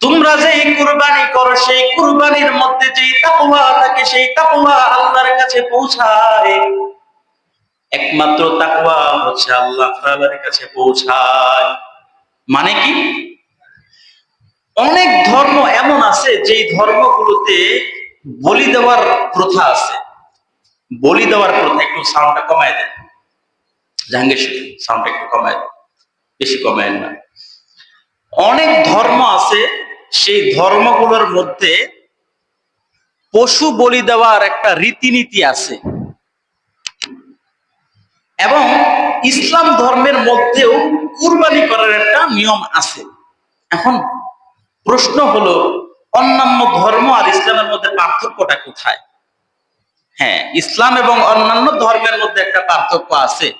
তোমরা যে কুরবানি করো, সেই কুরবানির মধ্যে যেই তাকওয়া থাকে, সেই তাকওয়া আল্লাহর কাছে পৌঁছায়। একমাত্র তাকওয়া হচ্ছে আল্লাহ তাআলার কাছে পৌঁছায়। মানে কি? অনেক ধর্ম এমন আছে যেই ধর্মগুলোতে বলি দেওয়ার প্রথা আছে। বলি দেওয়ার প্রথা, একটু সাউন্ডটা কমায় দেন। জাহাঙ্গীর সাউন্ডটা একটু কমায় বেশি কমায় না। অনেক ধর্ম আছে সেই ধর্মগুলোর মধ্যে পশু বলি দেওয়ার একটা রীতিনীতি আছে। এবং ইসলাম ধর্মের মধ্যেও কুরবানি করার একটা নিয়ম আছে। এখন প্রশ্ন হলো, অন্যান্য ধর্ম আর ইসলামের মধ্যে পার্থক্যটা কোথায়? হ্যাঁ ইসলাম এবং অন্যান্য ধর্মের মধ্যে একটা পার্থক্য আছে।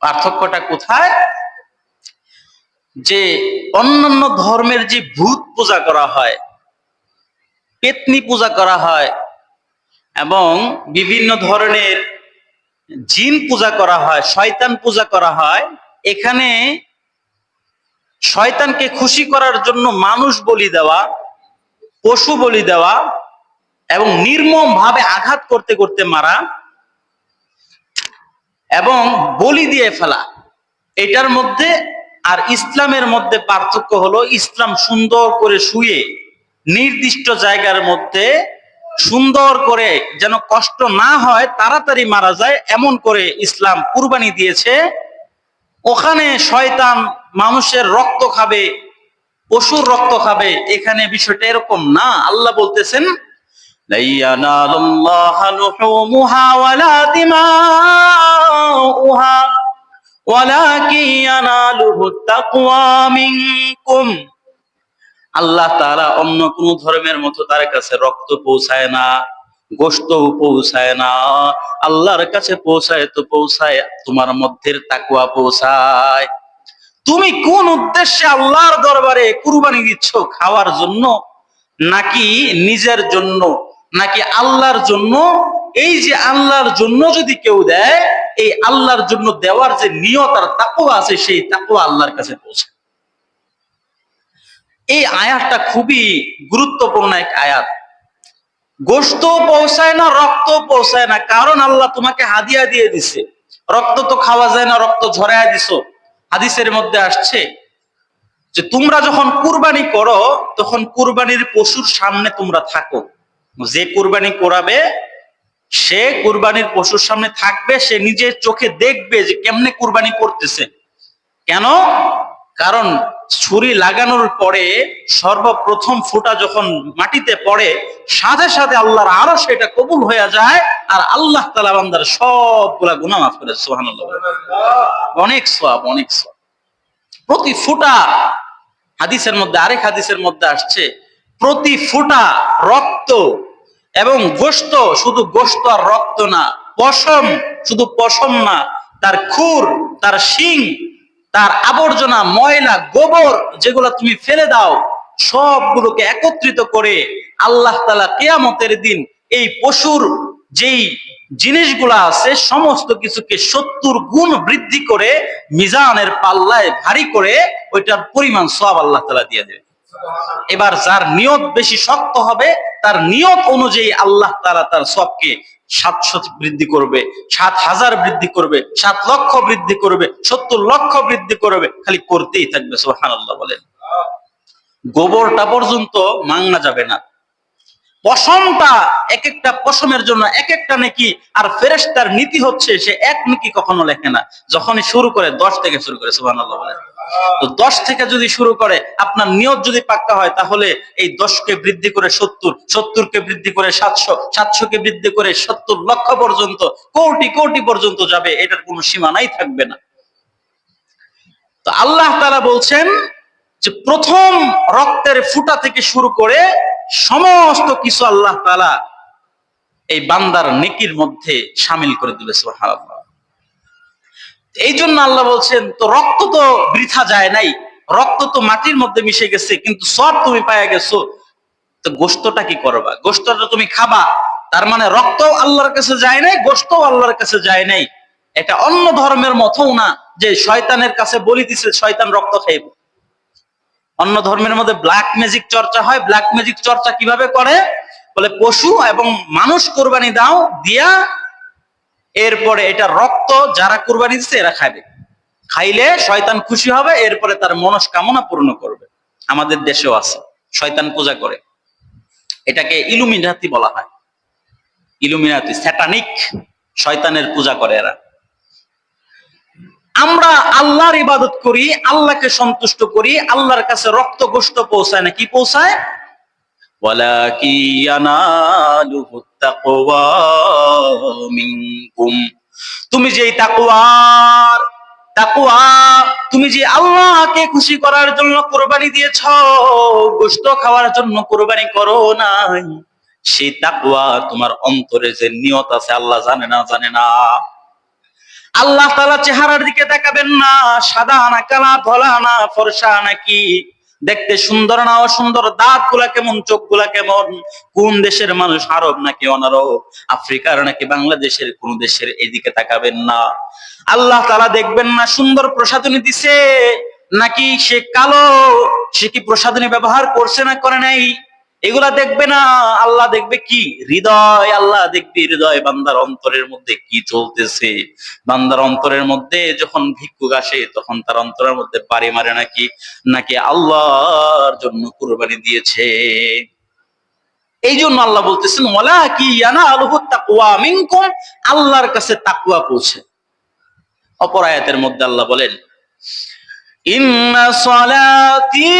পার্থক্যটা কোথায়? যে অন্যান্য ধর্মের যে ভূত পূজা করা হয়, পেতনি পূজা করা হয়, এবং বিভিন্ন ধরনের জিন পূজা করা হয়, শয়তান পূজা করা হয়, এখানে শয়তানকে খুশি করার জন্য মানুষ বলি দেওয়া, পশু বলি দেওয়া, এবং নির্মম ভাবে আঘাত করতে করতে মারা, এবং বলি দিয়ে ফেলা। এটার মধ্যে আর ইসলামের মধ্যে পার্থক্য হলো ইসলাম সুন্দর করে শুয়ে নির্দিষ্ট জায়গার মধ্যে সুন্দর করে যেন কষ্ট না হয়, তাড়াতাড়ি মারা যায়, এমন করে ইসলাম কুরবানি দিয়েছে। ওখানে শয়তান মানুষের রক্ত খাবে, পশুর রক্ত খাবে, এখানে বিষয়টা এরকম না। আল্লাহ বলতেছেন লাইয়ানাল্লাহু নুহুমুহা ওয়ালা দিমাউহা। আল্লাহ তারা অন্য কোন ধর্মের মতো তার কাছে রক্ত পৌঁছায় না গোস্ত পৌঁছায় না। আল্লাহর কাছে পৌঁছায় তো পৌঁছায়, তোমার মধ্যের তাকুয়া পৌঁছায়। তুমি কোন উদ্দেশ্যে আল্লাহর দরবারে কুরবানি দিচ্ছ খাওয়ার জন্য, নাকি নিজের জন্য নাকি আল্লাহর জন্য? এই যে আল্লাহর জন্য যদি কেউ দেয়, এই আল্লাহর জন্য দেওয়ার যে নিয়ত আর তাকুয়া আছে, সেই তাকুয়া আল্লাহর কাছে পৌঁছে। এই আয়াতটা খুবই গুরুত্বপূর্ণ এক আয়াত। গোস্ত পৌঁছায় না রক্ত পৌঁছায় না। কারণ আল্লাহ তোমাকে হাদিয়া দিয়ে দিছে। রক্ত তো খাওয়া যায় না, রক্ত ঝরাইয়া দিছো। হাদিসের মধ্যে আসছে যে তোমরা যখন কুরবানি করো, তখন কুরবানির পশুর সামনে তোমরা থাকো। যে কুরবানি করাবে, সে কুরবানির পশুর সামনে থাকবে, সে নিজের চোখে দেখবে যে কেমনে কুরবানি করতেছে। কেন? কারণ ছুরি লাগানোর পরে সর্বপ্রথম ফুটা যখন মাটিতে পড়ে, সাথে সাথে আল্লাহর আরও সেটা কবুল হয়ে যায়, আর আল্লাহ তালা বান্দার সবগুলা গুনাহ মাফ করে সোহান অনেক সব অনেক সব প্রতি ফুটা হাদিসের মধ্যে, আরেক হাদিসের মধ্যে আসছে, প্রতি ফুটা রক্ত এবং গোস্ত শুধু গোস্ত আর রক্ত না, পশম শুধু পশম না, তার খুর, তার শিং, তার আবর্জনা, ময়লা, গোবর যেগুলো তুমি ফেলে দাও, সবগুলোকে একত্রিত করে আল্লাহ তালা কেয়ামতের দিন এই পশুর যেই জিনিসগুলা আছে, সমস্ত কিছুকে সত্তর গুণ বৃদ্ধি করে মিজানের পাল্লায় ভারী করে ওইটার পরিমাণ সব আল্লাহ তালা দিয়ে দেবে। এবার যার নিয়ত বেশি শক্ত হবে, তার নিয়ত অনুযায়ী আল্লাহ তারা তার সবকে সাতশো বৃদ্ধি করবে, সাত হাজার বৃদ্ধি করবে, সাত লক্ষ বৃদ্ধি করবে, সত্তর লক্ষ বৃদ্ধি করবে, খালি করতেই থাকবে সোহান আল্লাহ বলেন। গোবরটা পর্যন্ত মাংনা যাবে না। পশমটা এক একটা পশমের জন্য এক একটা নাকি, আর ফেরেস্তার নীতি হচ্ছে সে এক নেকি কখনো লেখে না। যখনই শুরু করে, দশ থেকে শুরু করে সুহান আল্লাহ বলেন। তো দশ থেকে যদি শুরু করে, আপনার নিয়ত যদি পাক্কা হয়, তাহলে এই দশকে বৃদ্ধি করে সত্তর, সত্তরকে বৃদ্ধি করে সাতশো, সাতশোকে বৃদ্ধি করে সত্তর লক্ষ পর্যন্ত, কোটি কোটি পর্যন্ত যাবে, এটার কোনো সীমানাই থাকবে না। তো আল্লাহ তারা বলছেন যে, প্রথম রক্তের ফুটা থেকে শুরু করে সমস্ত কিছু আল্লাহ তালা এই বান্দার নেকির মধ্যে সামিল করে দিবে, সুবহানাল্লাহ। এই জন্য আল্লাহ বলছেন, তো রক্ত তো বৃথা যায় নাই, রক্ত তো মাটির মধ্যে মিশে গেছে, কিন্তু সব তুমি পায়া গেছো, তো গোস্তটা কি করবা? গোস্তটা তুমি খাবা, তার মানে রক্ত আল্লাহর কাছে যায় নাই গোস্ত আল্লাহর কাছে যায় নাই। এটা অন্য ধর্মের মতও না, যে শয়তানের কাছে বলি দিছে, শয়তান রক্ত খাইব। অন্য ধর্মের মধ্যে ব্ল্যাক ম্যাজিক চর্চা হয় ব্ল্যাক ম্যাজিক চর্চা কীভাবে করে? বলে পশু এবং মানুষ কোরবানি দাও, দিয়া এরপরে এটা রক্ত যারা কোরবানি দিচ্ছে এরা খাবে খাইলে শয়তান খুশি হবে, এরপরে তার মনস্কামনা পূর্ণ করবে। আমাদের দেশেও আছে, শয়তান পূজা করে। এটাকে ইলুমিনাতি বলা হয়। ইলুমিনাতি, স্যাটানিক শয়তানের পূজা করে এরা। আমরা আল্লাহর ইবাদত করি, আল্লাহকে সন্তুষ্ট করি, আল্লাহর কাছে রক্ত গোস্ত পৌঁছায় না, কি পৌঁছায়? মিনকুম। তুমি যে তাকওয়ার, তাকওয়া, তুমি যে আল্লাহকে খুশি করার জন্য কোরবানি দিয়েছ গোস্ত খাওয়ার জন্য কোরবানি করো নাই, সেই তাকওয়া তোমার অন্তরে যে নিয়ত আছে, আল্লাহ জানে না জানে না। আল্লাহ তাআলা চেহারার দিকে তাকাবেন না, সাদা না কালা, ধলা না ফর্সা নাকি দেখতে সুন্দর না অসুন্দর দাঁতগুলা কেমন চোখগুলা কেমন? কোন দেশের মানুষ আরব নাকি অনারব? আফ্রিকার নাকি বাংলাদেশের, কোন দেশের এদিকে তাকাবেন না। আল্লাহ তালা দেখবেন না সুন্দর প্রসাদনী দিছে, নাকি সে কালো? সে কি প্রসাদনী ব্যবহার করছে না করে নাই? এগুলা দেখবে না, আল্লাহ দেখবে কি? হৃদয়, আল্লাহ দেখবে হৃদয় বান্দার অন্তরের মধ্যে কি চলতেছে? বান্দার অন্তরের মধ্যে যখন ভিক্ষুক আসে, তখন তার অন্তরের মধ্যে বাড়ি মারে নাকি? নাকি আল্লাহর জন্য কুরবানি দিয়েছে? এই জন্য আল্লাহ বলতেছেন ওলা কি ইয়ানা আলহু তাকুয়া মিনকুম আল্লাহর কাছে তাকুয়া পৌঁছে। অপর মধ্যে আল্লাহ বলেন, ইন্না সলাতি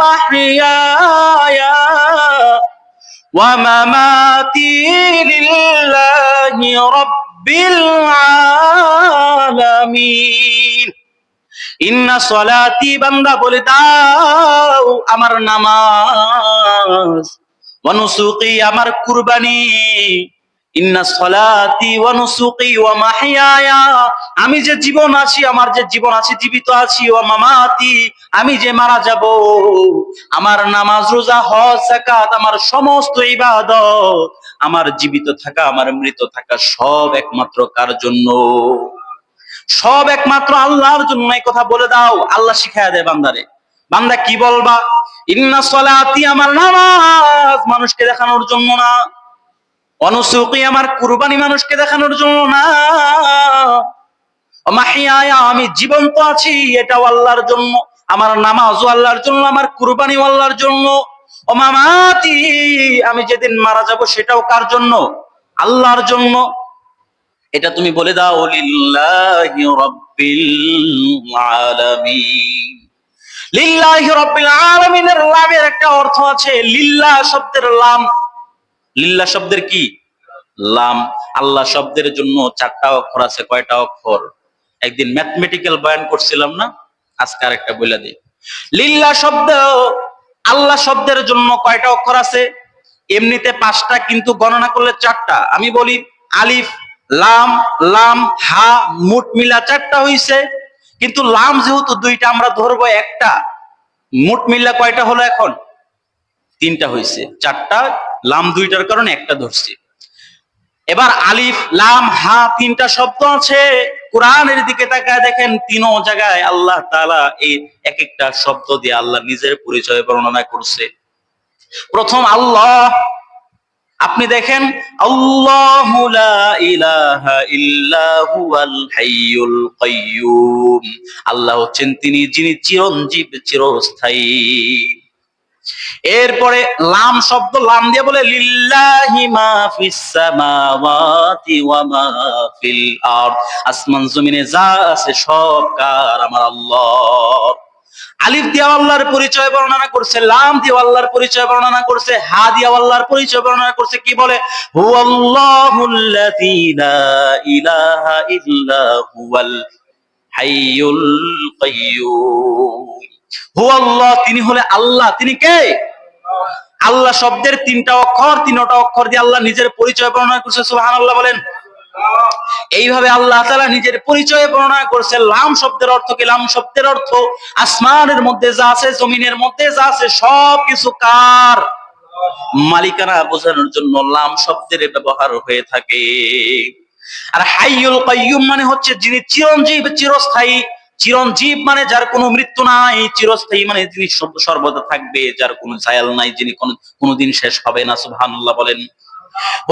মাহইয়ায়া ওয়া মামাতি লিল্লাহি রাব্বিল আলামিন ইন্না সলাতি বান্দা বলে দাও আমার নামাজ ওয়ানুসুকি আমার কুরবানি আমি যে জীবন আছি, আমার যে জীবন আছে, জীবিত আছি, ওয়া মামাতি আমি যে মারা যাব আমার নামাজ রোজা, হজ আমার সমস্ত ইবাদত, আমার জীবিত থাকা, আমার মৃত থাকা সব একমাত্র কার জন্য? সব একমাত্র আল্লাহর জন্য এই কথা বলে দাও, আল্লাহ শিখায় দেয় বান্দারে। বান্দা কি বলবা? ইন্না সলাতি আমার নামাজ মানুষকে দেখানোর জন্য না। অনুসুকি আমার কুরবানি মানুষকে দেখানোর জন্য না। মাহিয়ায়া আমি জীবন্ত আছি, এটাও আল্লাহর জন্য। আমার নামাজও আল্লাহর জন্য, আমার কুরবানি আল্লাহর জন্য। ও মামাতি আমি যেদিন মারা যাব সেটাও কার জন্য? আল্লাহর জন্য। এটা তুমি বলে দাও, লিল্লাহি রাব্বিল আলামিন। লিল্লাহি রাব্বিল আলামিনের লামের একটা অর্থ আছে লিল্লাহ শব্দের লাম। লিল্লাহ শব্দের কি? লাম। আল্লাহ শব্দের জন্য চারটা অক্ষর আছে, কয়টা অক্ষর? একদিন ম্যাথমেটিক্যাল বয়ান করছিলাম না? আজকে আর একটা বলে দিই। লিল্লাহ শব্দ, আল্লাহ শব্দের জন্য কয়টা অক্ষর আছে? এমনিতে পাঁচটা, কিন্তু গণনা করলে চারটা। আমি বলি আলিফ, লাম লাম, হা, মুট মিলা চারটা হইছে। কিন্তু লাম যেহেতু দুইটা, আমরা ধরবো একটা। মুট মিল্লা কয়টা হলো এখন? তিনটা হইছে। চারটা লাম দুইটার কারণে একটা ধরছি। এবার আলিফ, লাম, হা তিনটা শব্দ আছে। কোরআনের দিকে তাকায় দেখেন তিনও জায়গায় আল্লাহ তাআলা এই এক একটা শব্দ দিয়ে আল্লাহ নিজের পরিচয় বর্ণনা করছে। প্রথম আল্লাহ, আপনি দেখেন আল্লাহ হচ্ছেন তিনি, যিনি চিরঞ্জীব, চিরস্থায়ী। এরপরে লাম শব্দ, লাম দিয়ে বলে, লিল্লাহি মা ফিস সামাওয়াতি ওয়া মা ফিল আরদ। আসমান, জমিনে যা আছে সব কার? আমার আল্লাহ। আলিফ দিয়া আল্লাহর পরিচয় বর্ণনা করছে, লাম দিয়া আল্লাহর পরিচয় বর্ণনা করছে, হা দিয়া আল্লাহর পরিচয় বর্ণনা করছে, কি বলে? হুয়াল্লাহুল্লাযী লা ইলাহা ইল্লা হুয়াল হাইয়ুল কাইয়্যুম তিনি হলে আল্লাহ। তিনি কে? আল্লাহ শব্দের তিনটা অক্ষর তিনটা অক্ষর দিয়ে আল্লাহ নিজের পরিচয় বর্ণনা করছে, সুবহানাল্লাহ বলেন। এইভাবে আল্লাহ তাআলা নিজের পরিচয় বর্ণনা করছে। লাম শব্দের অর্থ কি? লাম শব্দের অর্থ আসমানের মধ্যে যা আছে, জমিনের মধ্যে যা আছে সব কিছু কার? মালিকানা বোঝানোর জন্য লাম শব্দের ব্যবহার হয়ে থাকে। আর হাইয়ুল কাইয়ুম মানে হচ্ছে যিনি চিরঞ্জীব, চিরস্থায়ী চিরঞ্জীব মানে যার কোনো মৃত্যু নাই, চিরস্থায়ী মানে যিনি সর্বদা থাকবে, যার কোনো ছায়াল নাই, যিনি কোনো কোনোদিন শেষ হবে না, সুবহানাল্লাহ বলেন।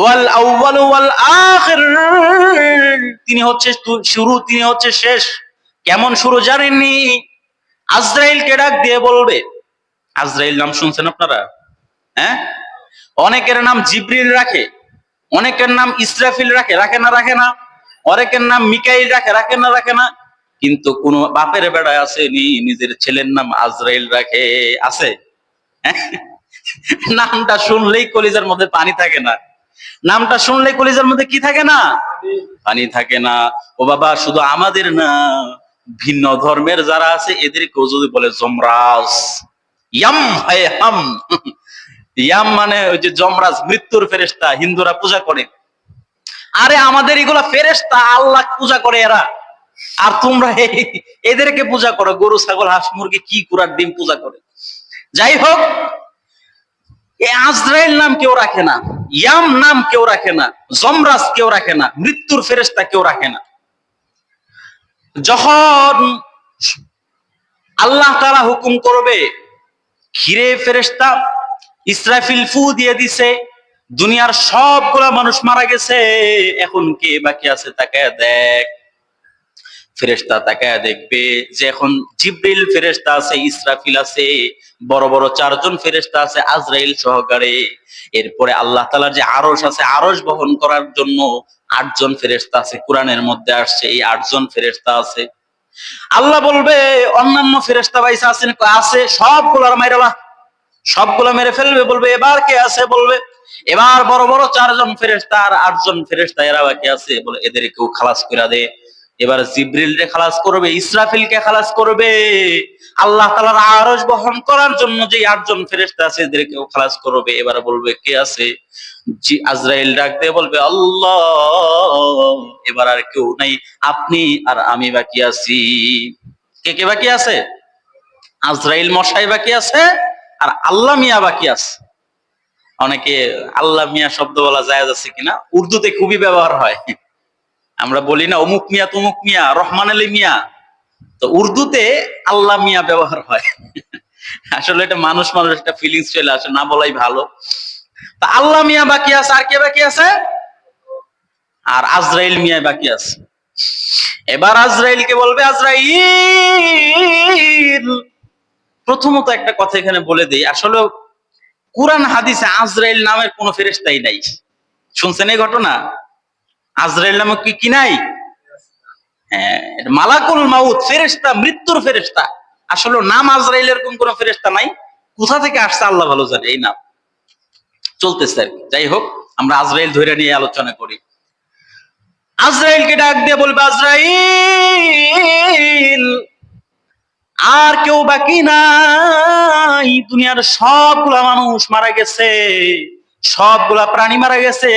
ওয়াল আউয়াল ওয়াল আখির। তিনি হচ্ছে শুরু, তিনি হচ্ছে শেষ। কেমন শুরু জানেননি? আজরাইলকে ডাক দিয়ে বলবে? আজরাইল নাম শুনছেন আপনারা? হ্যাঁ? অনেকের নাম জিব্রিল রাখে, অনেকের নাম ইসরাফিল রাখে রাখে না রাখে না? অনেকের নাম মিকাইল রাখে রাখে না রাখে না? কিন্তু কোন বাপের বেড়ায় আসেনি, নিজের ছেলের নাম আজরাইল রাখে, আছে? হ্যাঁ? নামটা শুনলেই কলিজার মধ্যে পানি থাকে না। নামটা শুনলে কলিজার মধ্যে কি থাকে না? পানি থাকে না। ও বাবা, শুধু আমাদের না, ভিন্ন ধর্মের যারা আছে, এদেরকেও যদি বলে জমরাজ ইয়াম হায় হাম। ইয়াম মানে ওই যে যমরাজ মৃত্যুর ফেরেশতা, হিন্দুরা পূজা করে। আরে আমাদের এগুলা ফেরেশতা, আল্লাহ পূজা করে এরা। আর তোমরা এদেরকে পূজা করো, গরু, ছাগল, হাঁস, মুরগি, কি কুরার ডিম পূজা করে। যাই হোক আজরাইল নাম কেউ রাখে না, ইয়াম নাম কেউ রাখে না জমরাজ কেউ রাখে না, মৃত্যুর ফেরেশতা কেউ রাখে না। যখন আল্লাহ তারা হুকুম করবে, ঘিরে ফেরেশতা ইসরাফিল ফু দিয়ে দিছে, দুনিয়ার সবগুলা মানুষ মারা গেছে, এখন কে বাকি আছে তাকে দেখ। ফেরেশতা তাকায় দেখবে যে এখন জিব্রিল ফেরেশতা আছে, ইসরাফিল আছে, বড় বড় চারজন ফেরেশতা আছে আজরাইল সহকারে। এরপরে আল্লাহ তাআলার যে আরশ আছে, আরশ বহন করার জন্য আটজন ফেরেশতা আছে, কোরআনের মধ্যে আসছে, এই আটজন ফেরেশতা আছে। আল্লাহ বলবে, অন্যান্য ফেরেশতা বাইসা আছেন, আছে সবগুলার মাইরালা সবগুলো মেরে ফেলবে, বলবে, এবার কে আছে, বলবে, এবার বড় বড় চারজন ফেরেশতা আর আটজন ফেরেশতা, এরা বাকি আছে, বলে এদের কেউ খালাস করে দে। এবার জিব্রিল রে খালাস করবে, ইসরাফিল কে খালাস করবে। আল্লাহ তালার আরশ বহন করার জন্য যে আটজন ফেরেশতা আছে এদের কেউ খালাস করবে। এবার বলবে, কে আছে? জি, আজরাইল ডাক দিয়ে বলবে, আল্লাহ। এবার আর কেউ নাই, আপনি আর আমি বাকি আছি। কে কে বাকি আছে? আজরাইল মশাই বাকি আছে, আর আল্লাহ মিয়া বাকি আছে। অনেকে আল্লাহ মিয়া শব্দ বলা যায় আছে কিনা? উর্দুতে খুবই ব্যবহার হয়। আমরা বলি না, অমুক মিয়া, তমুক মিয়া, রহমান আলী মিয়া। তো উর্দুতে আল্লাহ মিয়া ব্যবহার হয়। আসলে এটা মানুষ মানুষ একটা ফিলিংস চলে আসে, না বলাই ভালো। তা আল্লাহ মিয়া বাকি আছে, আর কে বাকি আছে? আর আজরাইল মিয়া বাকি আছে। এবার আজরাইলকে বলবে, আজরাইল! প্রথমত একটা কথা এখানে বলে দেই, আসলে কোরআন হাদিসে আজরাইল নামের কোন ফেরেস্তাই নাই। শুনছেন এই ঘটনা? আজরাইল নামক কি কি নাই? হ্যাঁ মালাকুল মাউত, ফেরেশতা, মৃত্যুর ফেরেশতা। আসলে নাম আজরাইল এরকম কোন ফেরেশতা নাই। কোথা থেকে আসছে আল্লাহ ভালো জানে, এই নাম। চলতেছে আর যাই হোক, আমরা আজরাইল ধরে নিয়ে আলোচনা করি। আজরাইলকে ডাক দিয়ে বলবে, আজরাইল, আর কেউ বাকি নাই। দুনিয়ার সবগুলা মানুষ মারা গেছে। সবগুলা প্রাণী মারা গেছে।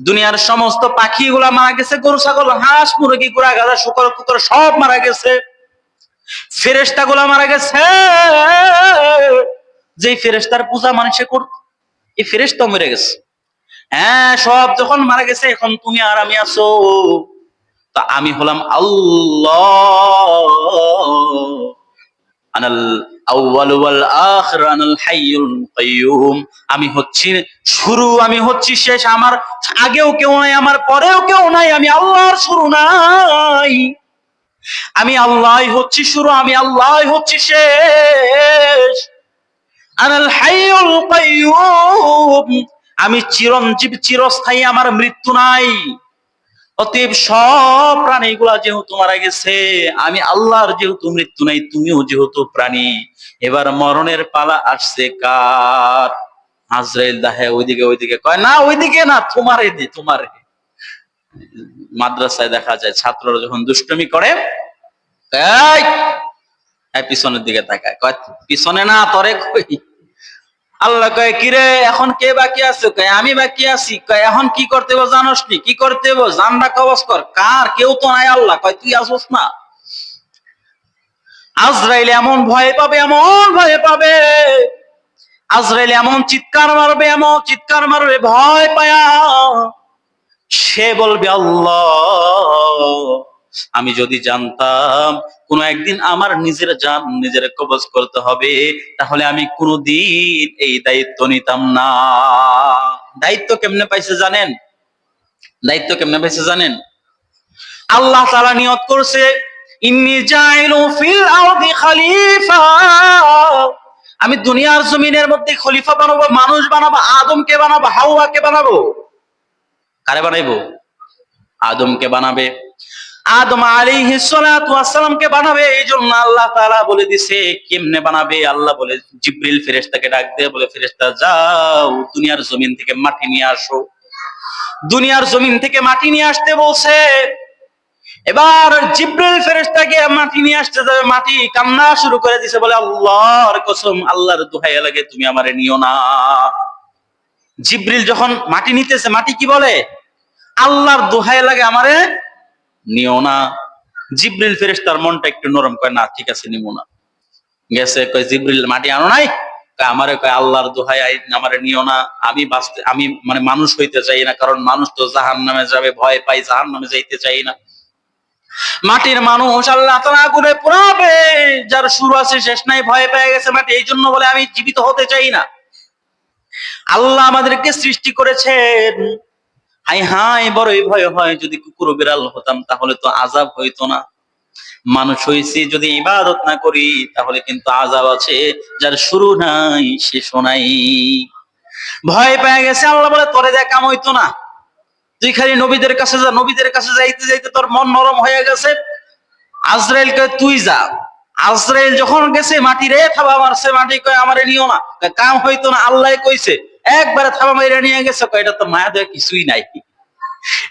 দুনিয়ার সমস্ত পাখিগুলা মারা গেছে, গরু, ছাগল, হাঁস, মুরগি, গুড়া গাদা শুকর, কুকর, সব মারা গেছে। ফেরেস্তা গুলা মারা গেছে। যে ফেরেস্তার পূজা মানুষে করত, এই ফেরেস্তা মরে গেছে। হ্যাঁ সব যখন মারা গেছে, এখন তুমি আর আমি আছো। তা আমি হলাম আল্লাহ। আমি হচ্ছি শুরু, আমি হচ্ছি শেষ। আমার আগেও কেউ নাই, আমার পরেও কেউ নাই, আমি আল্লাহর শুরু নাই। আমি আল্লাহ হচ্ছি শুরু, আমি আল্লাহ হচ্ছি শেষ। আমি চিরঞ্জীব, চিরস্থায়ী, আমার মৃত্যু নাই। অতএব সব প্রাণীগুলা যেহেতু মারা গেছে, আমি আল্লাহর যেহেতু মৃত্যু নাই, তুমিও যেহেতু প্রাণী, এবার মরণের পালা আসছে কার? আজরাইল দাহে ওইদিকে ওইদিকে কয়, না, ওইদিকে না, তোমারে দে, তোমারে মাদ্রাসায় দেখা যায়, ছাত্ররা যখন দুষ্টমি করে পিছনের দিকে তাকায়। কয়, পিছনে না, তরে কই? আল্লাহ কয়, কিরে, এখন কে বাকি আছে? কয়, আমি বাকি আছি। কয়, এখন কি করতে জানোস নি? কি করতে জানটা কবজ কর। কার? কেউ তো নাই আল্লাহ। কয়, তুই আসোস না। আজরাইল এমন ভয় পাবে, এমন ভয় পাবে। আজরাইল এমন চিৎকার মারবে, এমন চিৎকার মারবে, ভয় পায়া। সে বলবে, আল্লাহ আমি যদি জানতাম, কোন একদিন আমার নিজের জান নিজের কবজ করতে হবে, তাহলে আমি কোনদিন এই দায়িত্ব নিতাম না। দায়িত্ব কেমনে পাইছে জানেন? দায়িত্ব কেমনে পাইছে জানেন? আল্লাহ তাআলা নিয়ত করছে আমি দুনিয়ার জমিনের মধ্যে খলিফা বানাবো, মানুষ বানাবো আদম আদমকে বানাবো, হাওয়াকে বানাবো। কারে বানাইবো? আদমকে বানাবে। আদম সালাতু ওয়াসসালামকে বানাবে এই জন্য আল্লাহ তালা বলে দিছে, কেমনে বানাবে? আল্লাহ বলে, জিবরিল ফেরেশতাকে ডাক দিয়ে বলে, ফেরেশতা, যাও, দুনিয়ার জমিন থেকে মাটি নিয়ে আসো। দুনিয়ার জমিন থেকে মাটি নিয়ে আসতে বলছে, এবার জিব্রিল ফেরেশতা গিয়ে মাটি নিয়ে আসতে যাবে, মাটি কান্না শুরু করে দিছে, বলে, আল্লাহর কসম, আল্লাহর দোহাই লাগে, তুমি আমারে নিও না। জিব্রিল যখন মাটি নিতেছে, মাটি কি বলে? আল্লাহর দোহাই লাগে আমারে নিও না। জিব্রিল ফেরেশতার মনটা একটু নরম কয় না, ঠিক আছে নিমো না। গেছে, কয়, জিব্রিল, মাটি আনো নাই? আমারে কয়, আল্লাহর দোহাই আমারে নিও না। আমি বাঁচতে, আমি মানে মানুষ হইতে চাই না, কারণ মানুষ তো জাহান নামে যাবে, ভয় পাই জাহান নামে যাইতে চাই না। মাটির মানুষ আল্লাহ তারা করে পুরাবে যার শুরু আছে, শেষ নাই, ভয় পেয়ে গেছে মাটি। এই জন্য বলে, আমি জীবিত হতে চাই না। আল্লাহ আমাদেরকে সৃষ্টি করেছেন হাই হাই, বড়ই ভয় হয় যদি কুকুর বিড়াল হতাম, তাহলে তো আজাব হইতো না। মানুষ হয়েছি যদি ইবাদত না করি, তাহলে কিন্তু আজাব আছে, যার শুরু নাই শেষও নাই। ভয় পেয়ে গেছে, আল্লাহ বলে, তোরে দেখ কাম হইতো না। তুই খালি নবীদের কাছে যা, নবীদের কাছে যাইতে যাইতে তোর মন নরম হয়ে গেছে। আজরাইল আজরাইলকে তুই যা। আজরাইল যখন গেছে মাটি রে থাবা মারছে, মাটি কয়, আমারে নিও না। কাম হইতো না আল্লাহ কইছে। একবারে থাবা মাইরা নিয়ে গেছে এটা তো মায়া দেয়া, কিছুই নাই।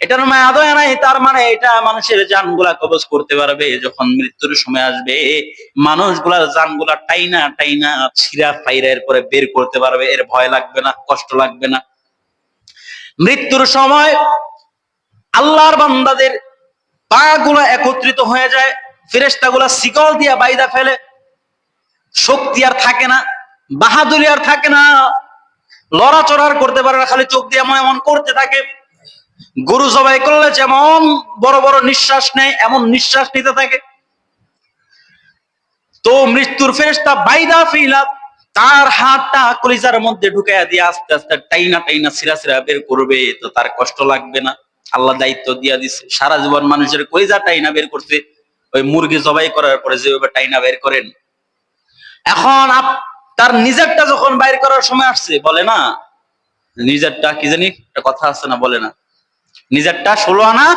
এটার মায়া দয়া নাই, তার মানে এটা মানুষের জানগুলা কবজ করতে পারবে, যখন মৃত্যুর সময় আসবে মানুষগুলার জানগুলা টাইনা টাইনা ছিঁড়া ফাইরা এরপরে বের করতে পারবে, এর ভয় লাগবে না, কষ্ট লাগবে না। মৃত্যুর সময় আল্লাহর বান্দাদের পা গুলা একত্রিত হয়ে যায় ফেরেস্তা গুলা শিকল দিয়া বাইদা ফেলে, শক্তি আর থাকে না, বাহাদুরি আর থাকে না লড়াচড়ার করতে পারে না, খালি চোখ দিয়ে এমন এমন করতে থাকে। গরু জবাই করলে যেমন বড় বড় নিঃশ্বাস নেয়, এমন নিঃশ্বাস নিতে থাকে। তো মৃত্যুর ফেরেস্তা বাইদা ফিলা, তার হাতটা কলিজার মধ্যে ঢুকাইয়া দিয়ে আস্তে আস্তে টাইনা টাইনা সিরা সিরা বের করবে, তো তার কষ্ট লাগবে না। আল্লাহ দায়িত্ব দিয়া দিছে। সারা জীবন মানুষের কলিজা টাইনা বের করতে ওই মুরগি জবাই করার পরে যেভাবে টাইনা বের করেন। এখন তার নিজেরটা যখন বাইর করার সময় আসছে, বলে না, নিজেরটা কি জানি, একটা কথা আছে না, বলে না। নিজেরটা ষোলো আনা,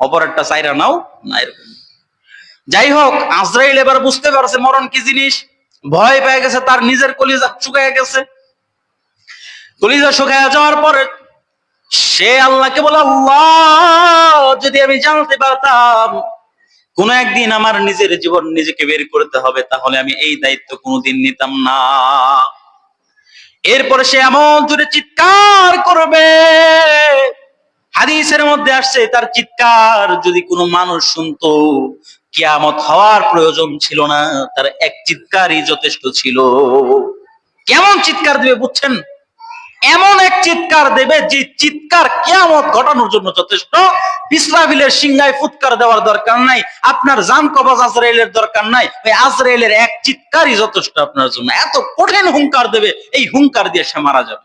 অপরেরটা চাইরা নাও না এরকম। যাই হোক, আজরাইল এবার বুঝতে পারছে মরণ কি জিনিস। ভয় পেয়ে গেছে, তার নিজের কলিজা শুকায় গেছে। কলিজা শুকায় যাওয়ার পরে সে আল্লাহকে বলে, আল্লাহ, যদি আমি জানতে পারতাম কোন একদিন আমার নিজের জীবন নিজেকে বের করতে হবে, তাহলে আমি এই দায়িত্ব কোনোদিন নিতাম না। এরপরে সে এমন জোরে চিৎকার করবে, হাদিসের মধ্যে আসছে, তার চিৎকার যদি কোনো মানুষ শুনতো, কিয়ামত হওয়ার প্রয়োজন ছিল না, তার এক চিৎকারই যথেষ্ট ছিল। কেমন চিৎকার দিবে বুঝছেন? এমন এক চিৎকার দেবে যে চিৎকার কিয়ামত ঘটানোর জন্য যথেষ্ট। ইসরাফিলের সিংহায় ফুৎকার দেওয়ার দরকার নাই, আপনার জান কবাজ আজরাইলের দরকার নাই, ওই আজরাইলের এক চিৎকারই যথেষ্ট আপনার জন্য। এত কঠিন হুঙ্কার দেবে, এই হুঙ্কার দিয়ে সে মারা যাবে।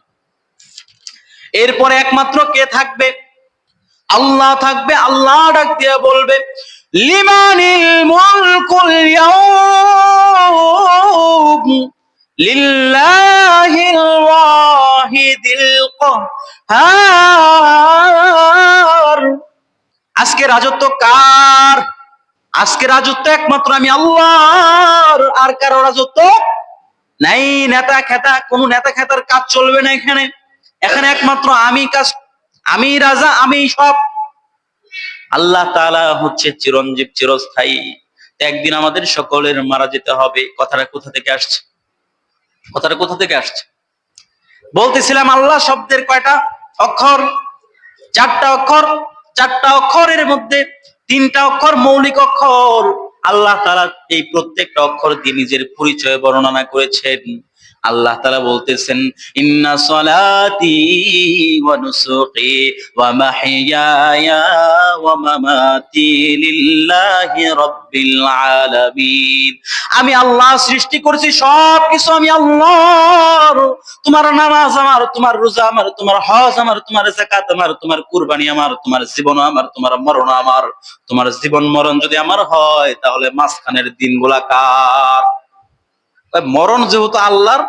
এরপরে একমাত্র কে থাকবে? আল্লাহ থাকবে, আল্লাহ ডাক দিয়ে বলবে, লিমানিল মুলকুল ইয়াউম লিল্লাহিল কাহ্হার আজকে রাজত্ব কার? আজকে রাজত্ব একমাত্র আমি আল্লাহর। আর কারও রাজত্ব নাই, নেতা খেতা, কোন নেতা খেতার কাজ চলবে না এখানে। এখানে একমাত্র আমি কাজ, আমি রাজা, আমি সব। আল্লাহ তাআলা হচ্ছে চিরঞ্জীব, চিরস্থায়ী। একদিন আমাদের সকলের মারা যেতে হবে। কথাটা কোথা থেকে আসছে? কথাটা কোথা থেকে আসছে? বলতেছিলাম আল্লাহ শব্দের কয়টা অক্ষর? চারটা অক্ষর? চারটা অক্ষরের মধ্যে তিনটা অক্ষর মৌলিক অক্ষর। আল্লাহ তারা এই প্রত্যেকটা অক্ষর দিয়ে নিজের পরিচয় বর্ণনা করেছেন। আল্লাহ তারা বলতেছেন আমি আল্লাহ সৃষ্টি করেছি সব কিছু আমি আল্লাহর। তোমার নামাজ আমার, তোমার রোজা আমার, তোমার হজ আমার, তোমার জাকাত আমার, তোমার কুরবানি আমার, তোমার জীবন আমার, তোমার মরণ আমার। তোমার জীবন মরণ যদি আমার হয়, তাহলে মাঝখানের দিনগুলা কার? মরণ যেহেতু আল্লাহর,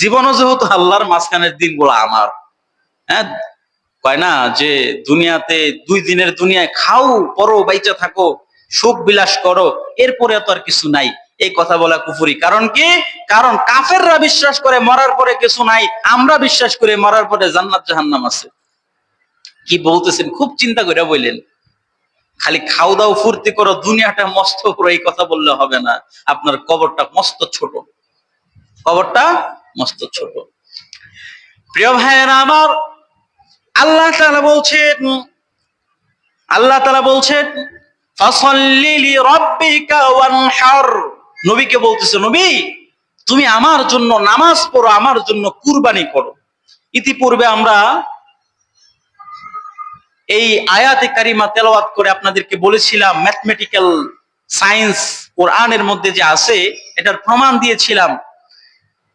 জীবনও যেহেতু আল্লাহর, মাঝখানের দিনগুলো আমার। হ্যাঁ? কয় না যে দুনিয়াতে দুই দিনের দুনিয়ায় খাও পরো বাইচা থাকো, সুখ বিলাস করো, এরপরে তো আর কিছু নাই। এই কথা বলা কুফুরি। কারণ কি? কারণ কাফেররা বিশ্বাস করে মরার পরে কিছু নাই, আমরা বিশ্বাস করে মরার পরে জান্নাত জাহান্নাম আছে। কি বলতেছেন? খুব চিন্তা করে বললেন। খালি খাও দাও ফুর্তি করো, দুনিয়াটা মস্ত করো, এই কথা বললে হবে না। আপনার কবরটা মস্ত ছোট। কবরটা মস্ত ছোট। প্রিয় ভাইয়েরা, আমার আল্লাহ তাআলা বলছেন, আল্লাহ তাআলা বলছেন নবীকে বলতেছে, নবী, তুমি আমার জন্য নামাজ পড়ো, আমার জন্য কুরবানি করো। ইতিপূর্বে আমরা এই আয়াতে কারিমা তেলাওয়াত করে আপনাদেরকে বলেছিলাম ম্যাথমেটিক্যাল সায়েন্স কোরআনের মধ্যে যে আছে, এটার প্রমাণ দিয়েছিলাম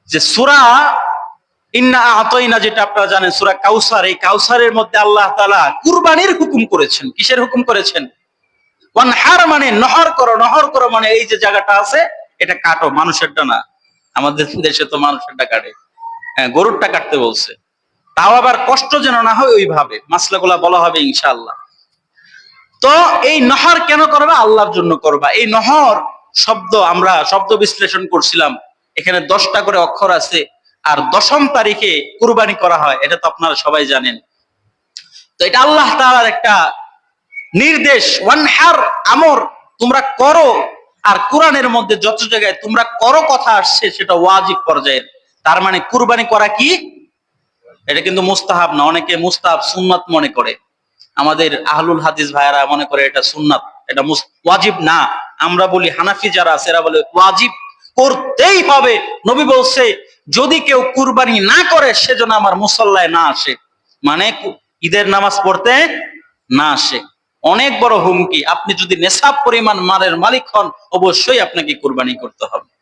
যে সুরা ইন্না আতইনা যেটা আপনারা জানেন, সুরা কাউসার, এই কাউসারের মধ্যে আল্লাহ তাআলা কুরবানির হুকুম করেছেন। কিসের হুকুম করেছেন? ওয়ানহার মানে নহর করো নহর করো মানে এই যে জায়গাটা আছে, এটা কাটো, মানুষেরটা না। আমাদের দেশে তো মানুষেরটা কাটে। হ্যাঁ গরুরটা কাটতে বলছে। তাও আবার কষ্ট যেন না হয় ওইভাবে। মাসলাগুলা বলা হবে ইনশাআল্লাহ। তো এই নহর কেন করবা? আল্লাহর জন্য করবা। এই নহর শব্দ আমরা শব্দ বিশ্লেষণ করছিলাম। এখানে দশটা করে অক্ষর আছে আর দশম তারিখে কুরবানি করা হয়, এটা তো আপনারা সবাই জানেন। তো এটা আল্লাহ তাআলার একটা নির্দেশ, ওয়ানহার আমর তোমরা করো। আর কোরআনের মধ্যে যত জায়গায় তোমরা করো কথা আসছে, সেটা ওয়াজিব পর্যায়ের। তার মানে কুরবানি করা কি? এটা কিন্তু মুস্তাহাব না, অনেকে মুস্তাহাব সুন্নাত মনে করে। আমাদের আহলুল হাদিস ভাইয়ারা মনে করে এটা সুন্নাত, এটা ওয়াজিব না। আমরা বলি হানাফি যারা আছে, এরা বলে ওয়াজিব করতেই হবে। নবী বলছে, যদি কেউ কুরবানি না করে, সেজন্য আমার মুসল্লায় না আসে। মানে ঈদের নামাজ পড়তে না আসে। অনেক বড় হুমকি। আপনি যদি নেশাব পরিমাণ মালের মালিক হন, অবশ্যই আপনাকে কুরবানি করতে হবে।